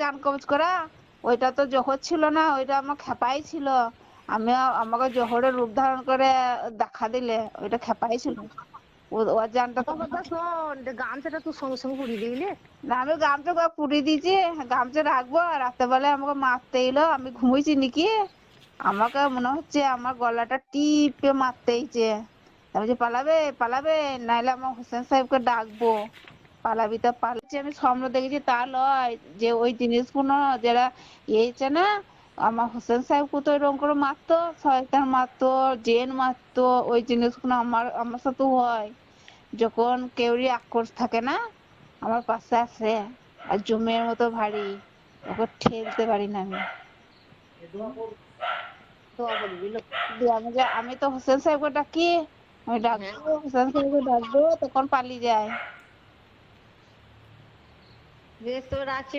জান কবজ করা ওইটা তো জহর ছিল না ওইটা আমার খেপাই ছিল। আমি আমাকে জহরের রূপ ধারণ করে দেখা দিলে ওইটা খেপাই ছিল। ওর জানটা তো গামছাটা তুই সঙ্গে সঙ্গে পুড়িয়ে দিবি না। আমি গামছা পুড়িয়ে দিয়েছি গামছা রাখব রাত্রেবেলায় আমাকে মারতে এলো আমি ঘুমিয়েছি নাকি। আমাকে মনে হচ্ছে আমার গলাটা টিপে মারতেইছে আমি যে পালাবে পালাবে নাইলে আমার হোসেন সাহেবকে ডাকবো। পালাবি তো পালাচ্ছি আমি স্বপ্ন দেখেছি তা লয় যে ওই জিনিসগুলো যারা ইয়েছে না আমার হোসেন সাহেবকে তো এরকম করে মারতো শয়তান মারতো জেন মারতো ওই জিনিসগুলো আমার আমার সাথে হয়। যখন কেউরি আক্রোশ থাকে না আমার পাশে আসে আর জমের মতো ভারী ওকে ঠেলতে পারি না আমি। আমি যে আমি তো হোসেন সাহেবকে ডাকি আমি ডাকবো হোসেন সাহেবকে ডাকবো তখন পালিয়ে যায়। वे तो राशि